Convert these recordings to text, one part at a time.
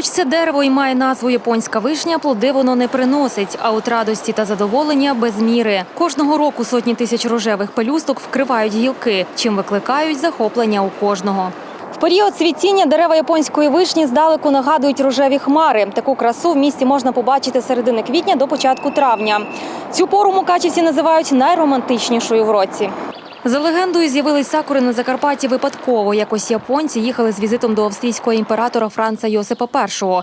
Хоч це дерево і має назву японська вишня, плоди воно не приносить, а от радості та задоволення без міри. Кожного року сотні тисяч рожевих пелюсток вкривають гілки, чим викликають захоплення у кожного. Період цвітіння дерева японської вишні здалеку нагадують рожеві хмари. Таку красу в місті можна побачити з середини квітня до початку травня. Цю пору мукачівці називають найромантичнішою в році. За легендою з'явились сакури на Закарпатті випадково. Якось японці їхали з візитом до австрійського імператора Франца Йосипа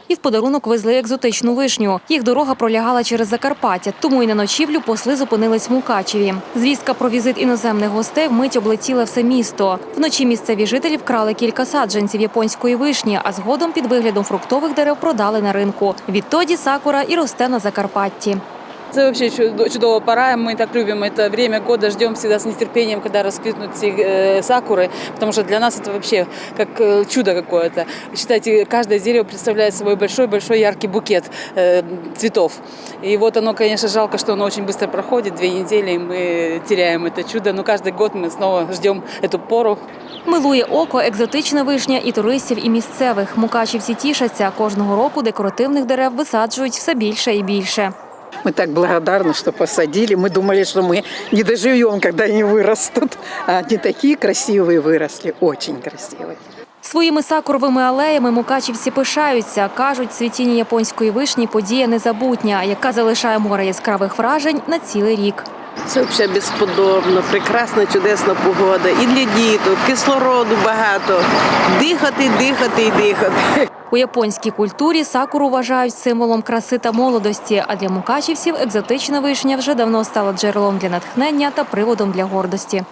І і в подарунок везли екзотичну вишню. Їх дорога пролягала через Закарпаття, тому і на ночівлю посли зупинились в Мукачеві. Звістка про візит іноземних гостей вмить облетіла все місто. Вночі місцеві жителі вкрали кілька саджанців японської вишні, а згодом під виглядом фруктових дерев продали на ринку. Відтоді сакура і росте на Закарпатті. Это вообще чудо- чудовая пора. Мы так любим это время года, ждем всегда с нетерпением, когда расквитнут все э, сакуры, потому что для нас это вообще как э, чудо какое-то. Считайте, каждое дерево представляет собой большой-большой яркий букет э, цветов. И вот оно, конечно, жалко, что оно очень быстро проходит, две недели, и мы теряем это чудо, но каждый год мы снова ждем эту пору. Милує око екзотична вишня і туристів, і місцевих. Мукачівці тішаться. Кожного року декоративних дерев висаджують все більше і більше. Мы так благодарны, что посадили. Мы думали, что мы не доживем, когда они вырастут. А они такие красивые выросли, очень красивые. Своїми сакуровими алеями мукачівці пишаються. Кажуть, цвітіння японської вишні подія незабутня, яка залишає море яскравих вражень на цілий рік. Це взагалі безподобно, прекрасна, чудесна погода. І для діток, кислороду багато. Дихати, дихати і дихати. У японській культурі сакуру вважають символом краси та молодості. А для мукачівців екзотична вишня вже давно стала джерелом для натхнення та приводом для гордості.